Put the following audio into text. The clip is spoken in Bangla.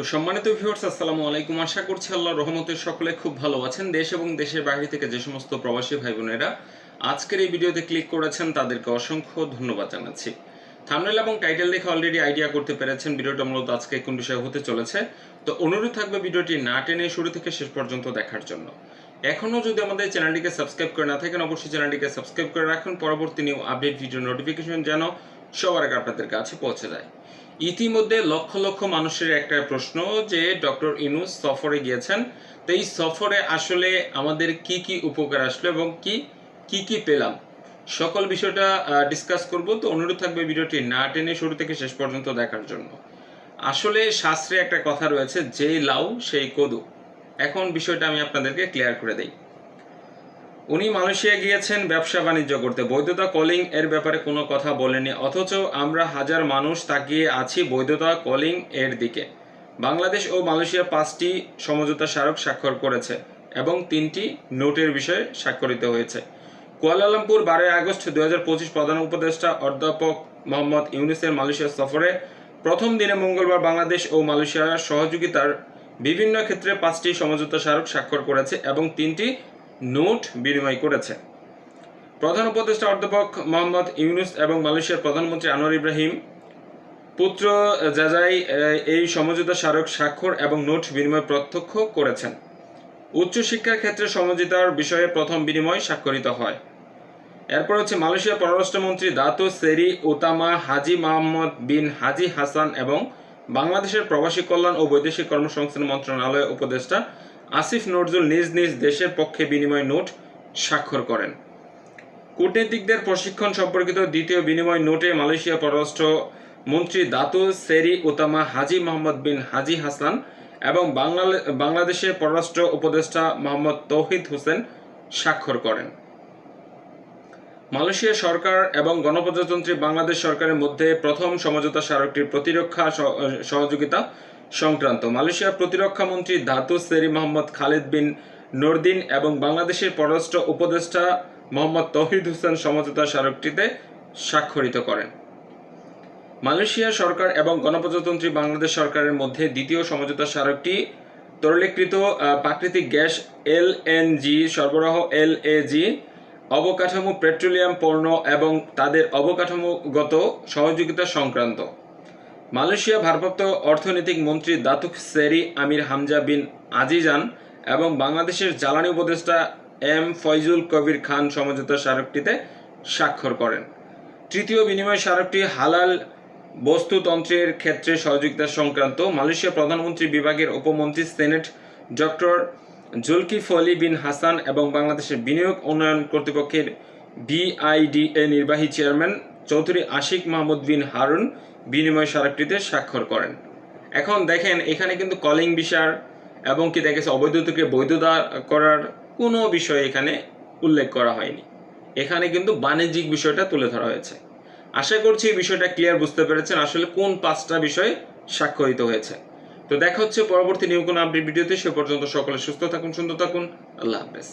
তো সম্মানিত ভিউয়ার্স আসসালামু আলাইকুম। আশা করছি আল্লাহর রহমতে সকলে খুব ভালো আছেন। দেশ এবং দেশের বাইরে থেকে যে সমস্ত প্রবাসী ভাই বোনেরা আজকের এই ভিডিওতে ক্লিক করেছেন, তাদেরকে অসংখ্য ধন্যবাদ জানাচ্ছি। থামনেল এবং টাইটেল দেখে অলরেডি আইডিয়া করতে পেরেছেন, ভিডিওটা মূলত আজকে কোন বিষয় হতে চলেছে। তো অনুরোধ থাকবে ভিডিওটি না টেনে শুরু থেকে শেষ পর্যন্ত দেখার জন্য। এখনও যদি আমাদের চ্যানেলটিকে সাবস্ক্রাইব করে না থাকেন, অবশ্যই চ্যানেলটিকে সাবস্ক্রাইব করে রাখুন। পরবর্তী নিউ আপডেট ভিডিও নোটিফিকেশন যেন সবার আগে আপনাদের কাছে পৌঁছে যায়। ইতিমধ্যে লক্ষ লক্ষ মানুষের একটা প্রশ্ন যে, ডক্টর ইনুস সফরে গিয়েছেন, তো এই সফরে আসলে আমাদের কি কি উপকার আসলো এবং কি কি কি পেলাম? সকল বিষয়টা ডিসকাস করব, তো অনুরোধ থাকবে ভিডিওটি না টেনে শুরু থেকে শেষ পর্যন্ত দেখার জন্য। আসলে শাস্ত্রে একটা কথা রয়েছে যেই লাউ, সেই কদু। এখন বিষয়টা আমি আপনাদেরকে ক্লিয়ার করে দেই। উনি মালয়েশিয়া গিয়েছেন, ব্যবসা বাণিজ্য করতে। বৈধতা কলিং এর ব্যাপারে কোনো কথা বলেনি অথচ আমরা হাজার মানুষ তাকিয়ে আছি বৈধতা কলিং এর দিকে। বাংলাদেশ ও মালয়েশিয়া পাঁচটি সমঝোতা স্মারক স্বাক্ষর করেছে এবং তিনটি নোটের বিষয়ে স্বাক্ষরিত হয়েছে। কুয়ালালামপুর বারোই আগস্ট দু হাজার পঁচিশ প্রধান উপদেষ্টা অধ্যাপক মোহাম্মদ ইউনুসের মালয়েশিয়া সফরে প্রথম দিনে মঙ্গলবার বাংলাদেশ ও মালয়েশিয়ার সহযোগিতার বিভিন্ন ক্ষেত্রে পাঁচটি সমঝোতা স্মারক স্বাক্ষর করেছে এবং তিনটি নোট বিনিময় করেছে। প্রধান উপদেষ্টা অধ্যাপক মোহাম্মদ ইউনুস এবং মালয়েশিয়ার প্রধানমন্ত্রী আনোয়ার ইব্রাহিম, পুত্র জাজাই এই সমঝোতা স্মারক স্বাক্ষর এবং নোট বিনিময় প্রত্যক্ষ করেছেন। উচ্চশিক্ষার ক্ষেত্রে সমঝোতার বিষয়ে প্রথম বিনিময় স্বাক্ষরিত হয়। এরপর হচ্ছে মালয়েশিয়ার পররাষ্ট্রমন্ত্রী দাতো সেরি ওতামা হাজি মোহাম্মদ বিন হাজি হাসান এবং বাংলাদেশের প্রবাসী কল্যাণ ও বৈদেশিক কর্মসংস্থান মন্ত্রণালয়ের উপদেষ্টা আসিফ নজরুল নিজ নিজ দেশের পক্ষে বিনিময় নোট স্বাক্ষর করেন। কূটনীতিকদের প্রশিক্ষণ সম্পর্কিত দ্বিতীয় বিনিময় নোটে মালয়েশিয়া পররাষ্ট্র মন্ত্রী দাতু সেরি ওতামা হাজি মোহাম্মদ বিন হাজি হাসান এবং বাংলাদেশের পররাষ্ট্র উপদেষ্টা মোহাম্মদ তৌহিদ হোসেন স্বাক্ষর করেন। মালয়েশিয়া সরকার এবং গণপ্রজাতন্ত্রী বাংলাদেশ সরকারের মধ্যে প্রথম সমঝোতা স্মারকটির প্রতিরক্ষা সহযোগিতা সংক্রান্ত। মালয়েশিয়ার প্রতিরক্ষা মন্ত্রী ধাতু সেরি মোহাম্মদ খালিদ বিন নরদিন এবং বাংলাদেশের পররাষ্ট্র উপদেষ্টা মোহাম্মদ তহিদ হোসেন সমঝোতা স্মারকটিতে স্বাক্ষরিত করেন। মালয়েশিয়া সরকার এবং গণপ্রজাতন্ত্রী বাংলাদেশ সরকারের মধ্যে দ্বিতীয় সমঝোতা স্মারকটি তরলীকৃত প্রাকৃতিক গ্যাস এলএনজি সরবরাহ এলএজি অবকাঠামো পেট্রোলিয়াম পণ্য এবং তাদের অবকাঠামোগত সহযোগিতা সংক্রান্ত। মালয়েশিয়া ভারপ্রাপ্ত অর্থনৈতিক মন্ত্রী দাতুক সেরি আমির হামজা বিন আজিজান এবং বাংলাদেশের জ্বালানি উপদেষ্টা এম ফয়জুল কবির খান সমঝোতা স্মারকটিতে স্বাক্ষর করেন। তৃতীয় বিনিময় স্মারকটি হালাল বস্তুতন্ত্রের ক্ষেত্রে সহযোগিতা সংক্রান্ত মালয়েশিয়া প্রধানমন্ত্রী বিভাগের উপমন্ত্রী senate doctor Zulkifli bin Hasan এবং বাংলাদেশের বিনিয়োগ উন্নয়ন কর্তৃপক্ষের বিআইডিএ নির্বাহী চেয়ারম্যান চৌধুরী আশিক মাহমুদ বিন হারুন বিনিময় স্মারকটিতে স্বাক্ষর করেন। এখন দেখেন, এখানে কিন্তু কলিং বিষয় এবং কি দেখেছে অবৈধতাকে বৈধতা করার কোনো বিষয় এখানে উল্লেখ করা হয়নি। এখানে কিন্তু বাণিজ্যিক বিষয়টা তুলে ধরা হয়েছে। আশা করছি এই বিষয়টা ক্লিয়ার বুঝতে পেরেছেন, আসলে কোন পাঁচটা বিষয় স্বাক্ষরিত হয়েছে। তো দেখা হচ্ছে পরবর্তী নিউ কোনো আপডেট ভিডিওতে, সে পর্যন্ত সকলে সুস্থ থাকুন, সুন্দর থাকুন, আল্লাহ হাফেজ।